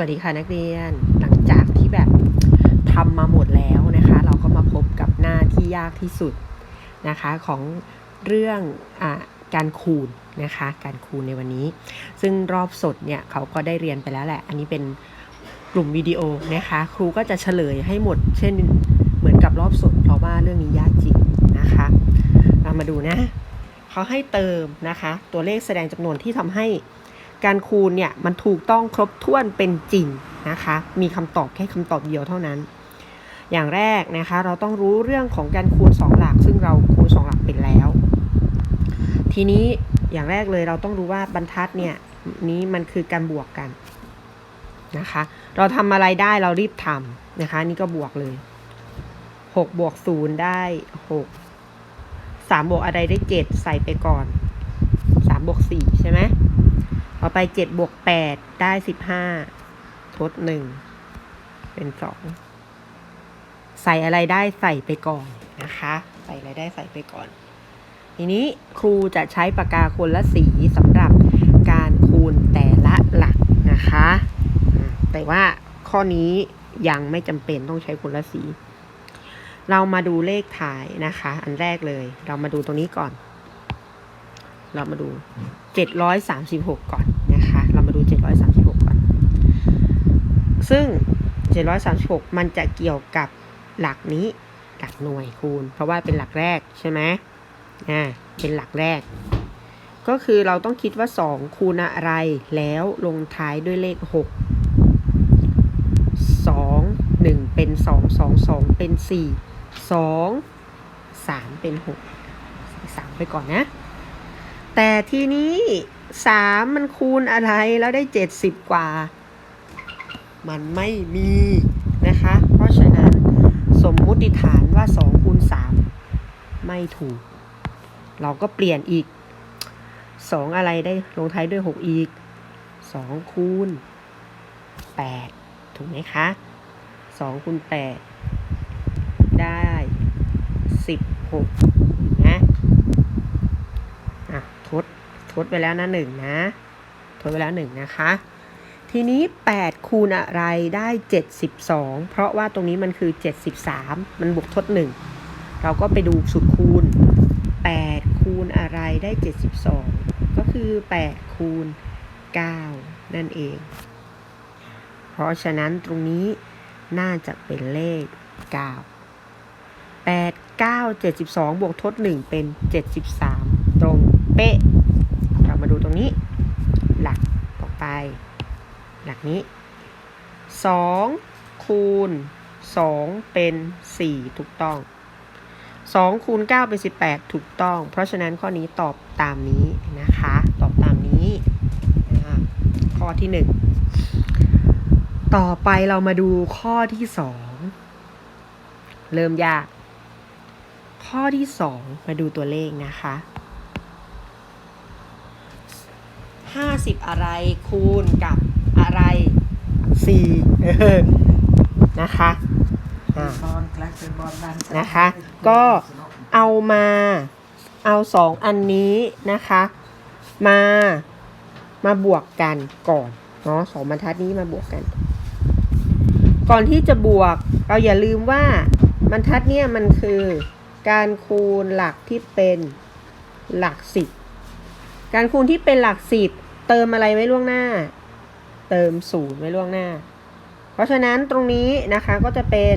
วัสดีค่ะนักเรียนหลังจากที่แบบทำมาหมดแล้วนะคะ เราก็มาพบกับหน้าที่ยากที่สุดนะคะของเรื่องอการคูณนะคะการคูณในวันนี้ ซึ่งรอบสดเนี่ยเขาก็ได้เรียนไปแล้วแหละ อันนี้เป็นกลุ่มวิดีโอนะคะ ครูก็จะเฉลยให้หมด เช่นเหมือนกับรอบสด เพราะว่าเรื่องนี้ยากจริงนะคะ เรามาดูนะเขาให้เติมนะคะ ตัวเลขแสดงจำนวนที่ทำให้ การคูณเนี่ยมันถูกต้องครบถ้วนเป็นจริงนะคะ มีคำตอบแค่คำตอบเดียวเท่านั้น อย่างแรกนะคะ เราต้องรู้เรื่องของการคูณ 2 หลัก ซึ่งเราคูณ 2 หลักเป็นแล้ว ทีนี้อย่างแรกเลยเราต้องรู้ว่าบรรทัดเนี่ยนี้มันคือการบวกกันนะคะ เราทำอะไรได้เรารีบทำนะคะ นี่ก็บวกเลย6บวก0ได้ 6 3บวกอะไรได้ 7 ใส่ไปก่อน3บวก4ใช่ไหม ต่อไปเจ็ดบวกแปดได้สิบห้าทดหนึ่งเป็นสองใส่อะไรได้ใส่ไปก่อนนะคะ ใส่อะไรได้ใส่ไปก่อน ทีนี้ครูจะใช้ปากกาคนละสีสำหรับการคูณแต่ละหลักนะคะ แต่ว่าข้อนี้ยังไม่จำเป็นต้องใช้คนละสี เรามาดูเลขถ่ายนะคะ อันแรกเลย เรามาดูตรงนี้ก่อน เรามาดู736ก่อนนะคะ เรามาดู736ก่อน ซึ่ง736มันจะเกี่ยวกับหลักนี้หลักหน่วยคูณ เพราะว่าเป็นหลักแรกใช่ไหมอ่าเป็นหลักแรก ก็คือเราต้องคิดว่า 2 คูณอะไรแล้วลงท้ายด้วยเลข 6 2 1 เป็น 2 2 2 เป็น 4 2 3 เป็น 6 3 ไปก่อนนะ แต่ทีนี้สามมันคูณอะไรแล้วได้เจ็ดสิบกว่า มันไม่มีนะคะ เพราะฉะนั้นสมมุติฐานว่าสองคูณสามไม่ถูก เราก็เปลี่ยนอีกสองอะไรได้ลงท้ายด้วยหกอีกสองคูณแปดถูกไหมคะสองคูณแปดได้สิบหกนะ อะท ดทดไปแล้วนะหนึ่งนะ ทดไปแล้วหนึ่งนะคะ ทีนี้ 8 คูณอะไรได้ 72 เพราะว่าตรงนี้มันคือ 73 มันบวกทด 1 เราก็ไปดูสูตรคูณ 8 คูณอะไรได้ 72 ก็คือ 8 คูณ 9 นั่นเอง เพราะฉะนั้นตรงนี้น่าจะเป็นเลข 9 8 9 72 บวกทด 1 เป็น 73 ตรงเป๊ะเรามาดู ตรงนี้ หลักต่อไป หลักนี้2คูณ2เป็น4ถูกต้อง2คูณ9เป็น18ถูกต้อง เพราะฉะนั้นข้อนี้ตอบตามนี้นะคะ ตอบตามนี้ข้อที่1ต่อไปเรามาดูข้อที่2เริ่มยาก ข้อที่2มาดูตัวเลขนะคะ ห้าสิบอะไรคูณกับอะไรสี่เออนะคะอ่านะคะ ก็เอามาเอาสองอันนี้นะคะ มามาบวกกันก่อนเนาะสองบรรทัดนี้มาบวกกัน ก่อนที่จะบวกเราอย่าลืมว่าบรรทัดเนี่ยมันคือการคูณหลักที่เป็นหลักสิบการคูณที่เป็นหลักสิบ เติมอะไรไว้ล่วงหน้า เติมศูนย์ไว้ล่วงหน้า เพราะฉะนั้นตรงนี้นะคะก็จะเป็น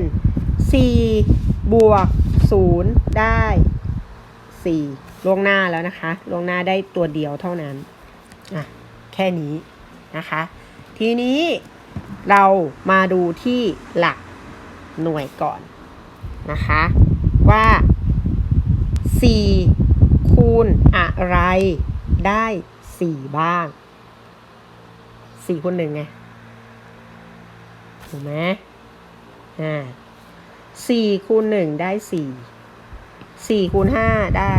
4 บวก 0 ได้ 4 ล่วงหน้าแล้วนะคะ ล่วงหน้าได้ตัวเดียวเท่านั้นอะแค่นี้นะคะ ทีนี้เรามาดูที่หลักหน่วยก่อนนะคะ ว่า 4 คูณอะไรได้สี่บ้าง สี่คูณหนึ่งไง ถูกไหมอ่าสี่คูณหนึ่งได้สี่สี่คูณห้าได้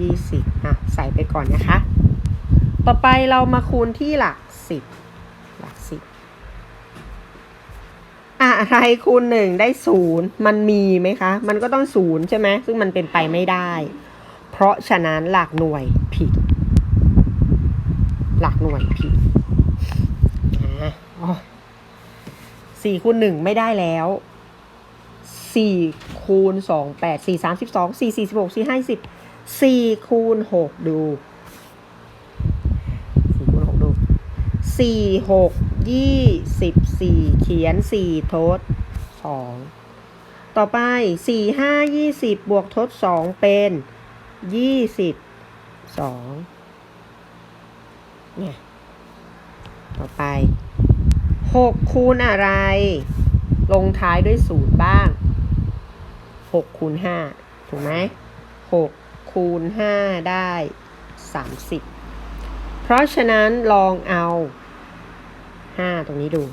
ยี่สิบอะ ใส่ไปก่อนนะคะ ต่อไปเรามาคูณที่หลักสิบหลักสิบอะไรคูณหนึ่งได้ศูนย์มันมีไหมคะ มันก็ต้องศูนย์ใช่ไหมซึ่งมันเป็นไปไม่ได้ เพราะฉะนั้นหลักหน่วยผิด หลักหน่วยผิดอ่าโอ้ย สี่คูณหนึ่งไม่ได้แล้วสี่คูณสองแปดสี่สามสิบสองสี่สี่สิบหกสี่ห้าสิบสี่คูณหกดูสี่คูณหกดูสี่หกยี่สิบสี่เขียนสี่ทดสองต่อไปสี่ห้ายี่สิบบวกทดสองเป็นยี่สิบสองเนี่ยต่อไป หกคูณอะไร ลงท้ายด้วยศูนย์บ้างหกคูณห้าถูกไหมหกคูณห้าได้สามสิบเพราะฉะนั้นลองเอาห้าตรงนี้ดู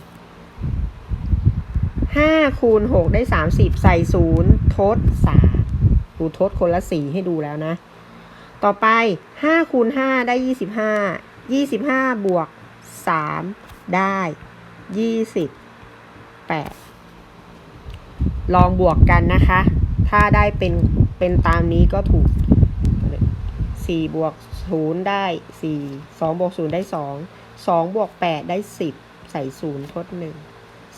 ห้าคูณหกได้สามสิบใส่ศูนย์ทดสามดูทดคนละสี่ให้ดูแล้วนะ ต่อไปห้าคูณห้าได้ยี่สิบห้ายี่สิบห้าบวกสามได้ ยี่สิบแปดลองบวกกันนะคะ ถ้าได้เป็นเป็นตามนี้ก็ถูกสี่บวกศูนย์ได้สี่สองบวกศูนย์ได้สองสองบวกแปดได้สิบใส่ศูนย์ทดหนึ่ง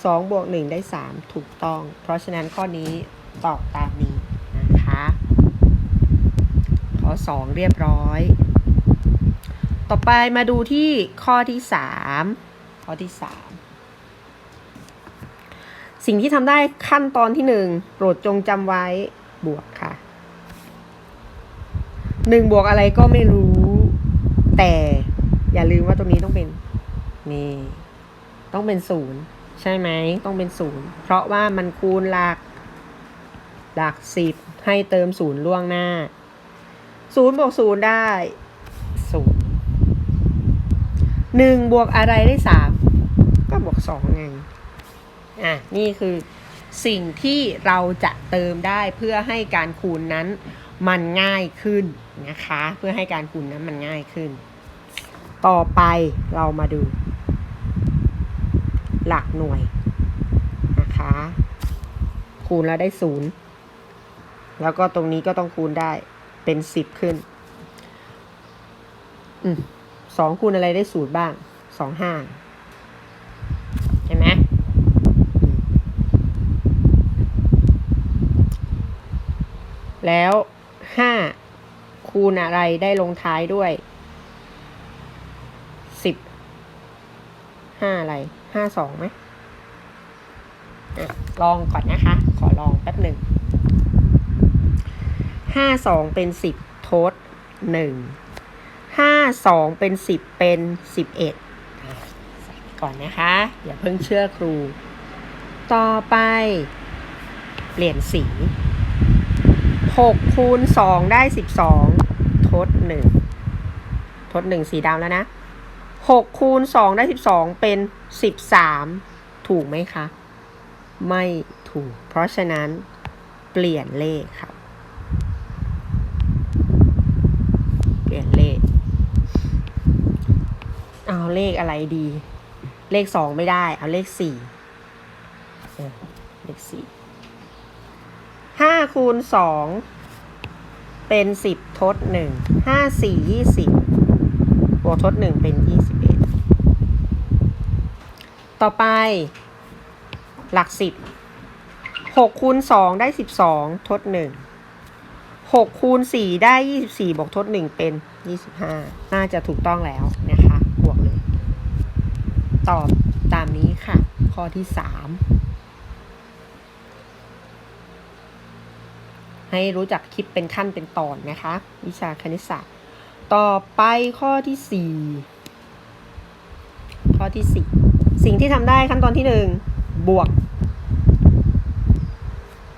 สองบวกหนึ่งได้สามถูกต้อง เพราะฉะนั้นข้อนี้ตอบตามนี้นะคะข้อสองเรียบร้อย ต่อไปมาดูที่ข้อที่สามข้อที่สาม สิ่งที่ทำได้ขั้นตอนที่หนึ่งโปรดจงจำไว้บวกค่ะหนึ่งบวกอะไรก็ไม่รู้ แต่อย่าลืมว่าตรงนี้ต้องเป็นนี่ต้องเป็นศูนย์ใช่ไหมต้องเป็นศูนย์เพราะว่ามันคูณหลักหลักสิบให้เติมศูนย์ล่วงหน้าศูนย์บวกศูนย์ได้ศูนย์หนึ่งบวกอะไรได้สามก็บวกสองไง อะนี่คือสิ่งที่เราจะเติมได้เพื่อให้การคูณนั้นมันง่ายขึ้นนะคะ เพื่อให้การคูณนั้นมันง่ายขึ้น ต่อไปเรามาดู หลักหน่วยนะคะ คูณแล้วได้ศูนย์แล้วก็ตรงนี้ก็ต้องคูณได้เป็นสิบขึ้นอืมสองคูณอะไรได้ศูนย์บ้างสองห้าเห็นไหม แล้วห้าคูณอะไรได้ลงท้ายด้วยสิบห้าอะไรห้าสองไหมอะลองก่อนนะคะ ขอลองแป๊บหนึ่งห้าสองเป็นสิบทดหนึ่งห้าสองเป็นสิบเป็นสิบเอ็ดก่อนนะคะ อย่าเพิ่งเชื่อครู ต่อไป เปลี่ยนสี หกคูณสองได้สิบสองทดหนึ่งทดหนึ่งสีดำแล้วนะหกคูณสองได้สิบสองเป็นสิบสามถูกไหมคะ ไม่ถูก เพราะฉะนั้นเปลี่ยนเลขครับ เปลี่ยนเลข เอาเลขอะไรดี เลขสองไม่ได้ เอาเลขสี่เออเลขสี่ 5คูณ2เป็น 10 ทด 1 5 4 20บวกทด 1 เป็น 21 ต่อไป หลัก 10 6คูณ2ได้ 12 ทด 1 6คูณ4ได้ 24บวกทด 1 เป็น 25 น่าจะถูกต้องแล้วนะคะ บวกเลย ตอบตามนี้ค่ะ ข้อที่ 3 ให้รู้จักคิดเป็นขั้นเป็นตอนนะคะ วิชาคณิตศาสตร์ ต่อไปข้อที่สี่ข้อที่สี่สิ่งที่ทำได้ขั้นตอนที่หนึ่งบวก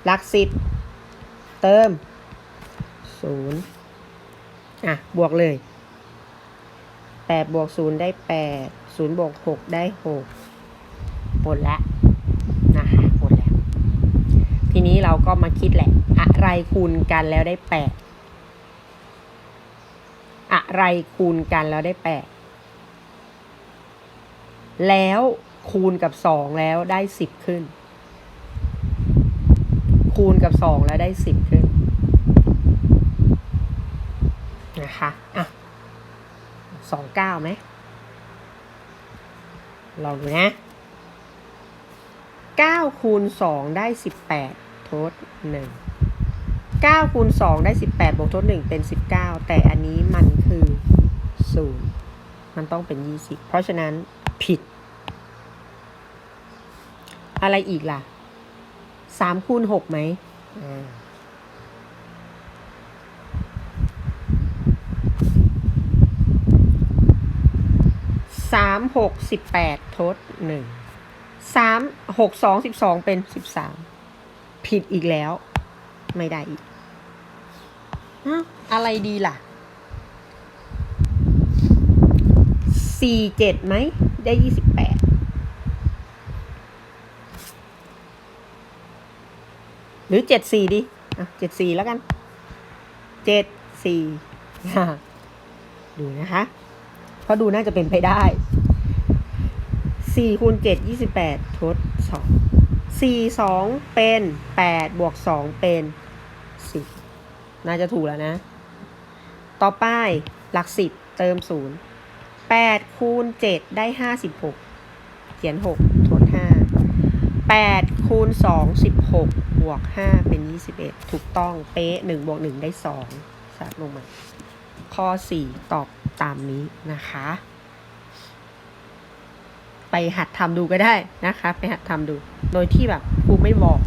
หลักสิบเติมศูนย์อะ บวกเลยแปดบวกศูนย์ได้แปดศูนย์บวกหกได้หกหมดละ นี้เราก็มาคิดแหละ อะไรคูณกันแล้วได้แปดอะไรคูณกันแล้วได้แปดแล้วคูณกับสองแล้วได้สิบขึ้น คูณกับสองแล้วได้สิบขึ้นนะคะอะสองเก้าไหมลองดูนะเก้าคูณสองได้สิบแปด ทดหนึ่งเก้าคูณสองได้สิบแปดบวกทดหนึ่งเป็นสิบเก้าแต่อันนี้มันคือศูนย์มันต้องเป็นยี่สิบเพราะฉะนั้นผิด อะไรอีกล่ะสามคูณหกไหมสามหกสิบแปดทดหนึ่งสามหกสองสิบสองเป็นสิบสาม ผิดอีกแล้ว ไม่ได้อีกอ้าวอะไรดีล่ะสี่เจ็ดไหม ได้ยี่สิบแปดหรือเจ็ดสี่ดิอะเจ็ดสี่แล้วกันเจ็ดสี่ดูนะคะ เพราะดูน่าจะเป็นไปได้สี่คูณเจ็ดยี่สิบแปดทดสอง สี่สองเป็นแปดบวกสองเป็นสิบน่าจะถูกแล้วนะ ต่อไปหลักสิบเติมศูนย์แปดคูณเจ็ดได้ห้าสิบหกเขียนหกทดห้าแปดคูณสองสิบหกบวกห้าเป็นยี่สิบเอ็ดถูกต้องเป๊ะหนึ่งบวกหนึ่งได้สองสัดลงมา ข้อสี่ตอบตามนี้นะคะ ไปหัดทำดูก็ได้นะคะ ไปหัดทำดู โดยที่แบบครูไม่บอก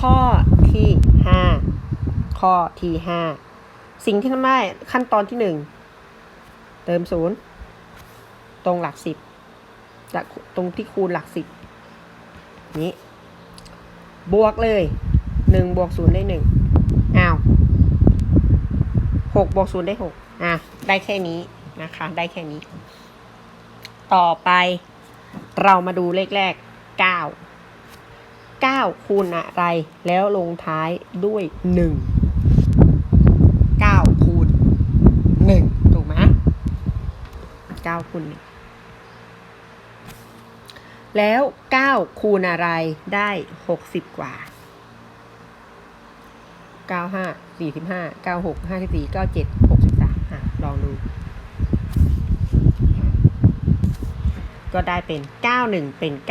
ข้อที่ห้าข้อที่ห้าสิ่งที่ทำได้ขั้นตอนที่หนึ่งเติมศูนย์ตรงหลักสิบหลักตรงที่คูณหลักสิบนี้ บวกเลยหนึ่งบวกศูนย์ได้หนึ่งอ้าวหกบวกศูนย์ได้หกอะ ได้แค่นี้นะคะ ได้แค่นี้ ต่อไป เรามาดูเลขแรก 9 9 คูณอะไร แล้วลงท้ายด้วย 1 9 คูณ 1 ถูกไหม9คูณแล้ว 9 คูณอะไรได้ 60 กว่า 95 45 96 54 97 6 ก็ได้เป็น 91 เป็น 9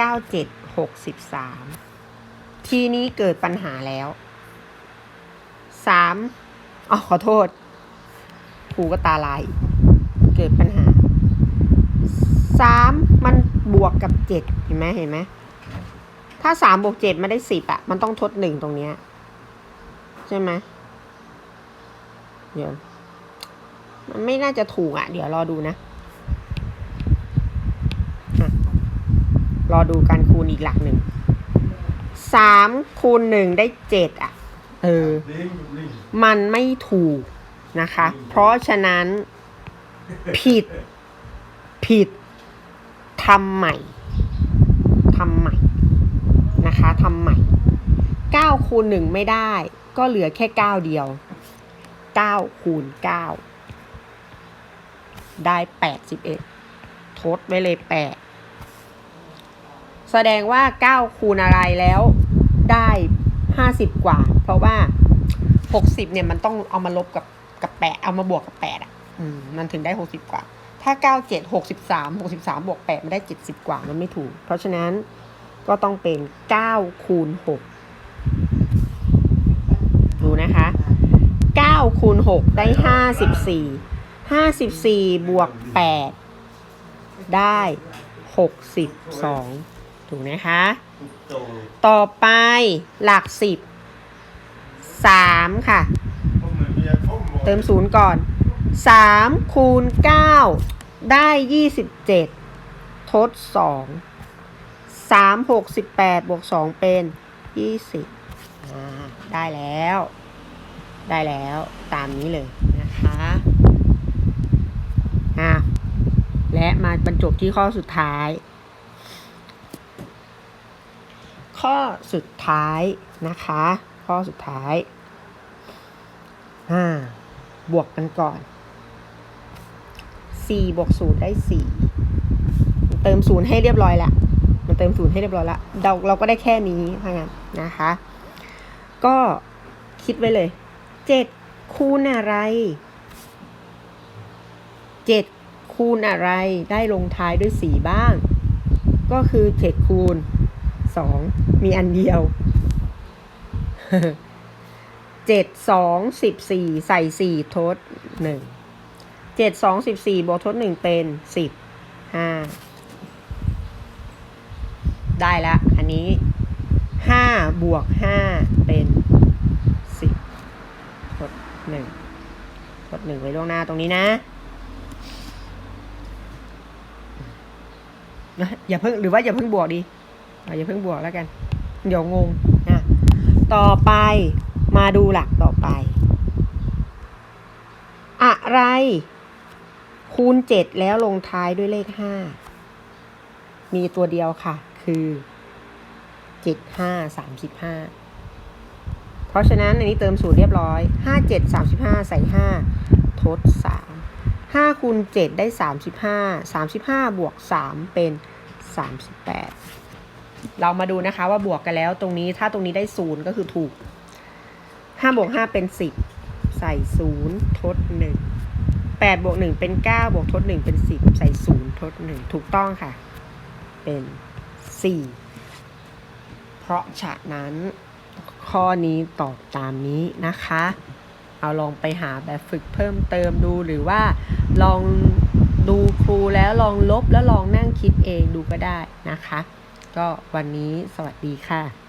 97 63 ทีนี้เกิดปัญหาแล้ว 3อ๋อขอโทษครูก็ตาลายเกิดปัญหา 3 มันบวกกับ 7 เห็นไหมเห็นไหมถ้า 3 บวก7ไม่ได้ 10อะมันต้องทด 1 ตรงเนี้ยใช่ไหมเดี๋ยวมันไม่น่าจะถูกอะเดี๋ยวรอดูนะ รอดูการคูณอีกหลักหนึ่งสามคูณหนึ่งได้เจ็ดอะ เออ มันไม่ถูกนะคะ เพราะฉะนั้นผิดผิดทำใหม่ทำใหม่นะคะทำใหม่เก้าคูณหนึ่งไม่ได้ ก็เหลือแค่เก้าเดียวเก้าคูณเก้าได้แปดสิบเอ็ดทดไว้เลยแปด แสดงว่า 9 คูณอะไรแล้วได้ 50 กว่า เพราะว่า 60 เนี่ยมันต้องเอามาลบกับกับแปดเอามาบวกกับ8อะมมันถึงได้ 60 กว่า ถ้า 97 63 63 บวก8มันได้ 70 กว่ามันไม่ถูก เพราะฉะนั้นก็ต้องเป็น 9 คูณ 6 ดูนะคะ 9 คูณ 6 ได้ 54 54 บวก 8 ได้ 62 ถูกนะคะ ต่อไปหลักสิบสามค่ะ เติมศูนย์ก่อนสามคูณเก้าได้ยี่สิบเจ็ดทดสองสามหกสิบแปดบวกสองเป็นยี่สิบได้แล้ว ได้แล้วตามนี้เลยนะคะอะและมาบรรจบที่ข้อสุดท้าย ข้อสุดท้ายนะคะ ข้อสุดท้ายอ่าบวกกันก่อน4บวก0ได้4เติม0ให้เรียบร้อยละมันเติม0ให้เรียบร้อยละเราเราก็ได้แค่นี้เท่านั้นนะคะ ก็คิดไว้เลย 7 คูณอะไร 7 คูณอะไรได้ลงท้ายด้วย 4 บ้าง ก็คือเจ็ดคูณ สองมีอันเดียวเจ็ดสองสิบสี่ใส่สี่ทดหนึ่งเจ็ดสองสิบสี่บวกทดหนึ่งเป็นสิบห้าได้ละ อันนี้ห้าบวกห้าเป็นสิบทดหนึ่งทดหนึ่งไว้ล่วงหน้าตรงนี้นะนะอย่าเพิ่งหรือว่าอย่าเพิ่งบวกดี อย่าเพิ่งบวกแล้วกัน เดี๋ยวงงอะต่อไปมาดูหลักต่อไป อะไร คูณเจ็ดแล้วลงท้ายด้วยเลขห้ามีตัวเดียวค่ะ คือเจ็ดห้าสามสิบห้าเพราะฉะนั้นอันนี้เติมสูตรเรียบร้อยห้าเจ็ดสามสิบห้าใส่ห้าทดสามห้าคูณเจ็ดได้สามสิบห้าสามสิบห้าบวกสามเป็นสามสิบแปด เรามาดูนะคะว่าบวกกันแล้วตรงนี้ถ้าตรงนี้ได้ศูนย์ก็คือถูกห้าบวกห้าเป็นสิบใส่ศูนย์ทดหนึ่งแปดบวกหนึ่งเป็นเก้าบวกทดหนึ่งเป็นสิบใส่ศูนย์ทดหนึ่งถูกต้องค่ะ เป็นสี่เพราะฉะนั้นข้อนี้ตอบตามนี้นะคะ เอาลองไปหาแบบฝึกเพิ่มเติมดูหรือว่าลองดูครูแล้วลองลบแล้วลองนั่งคิดเองดูก็ได้นะคะ ก็วันนี้สวัสดีค่ะ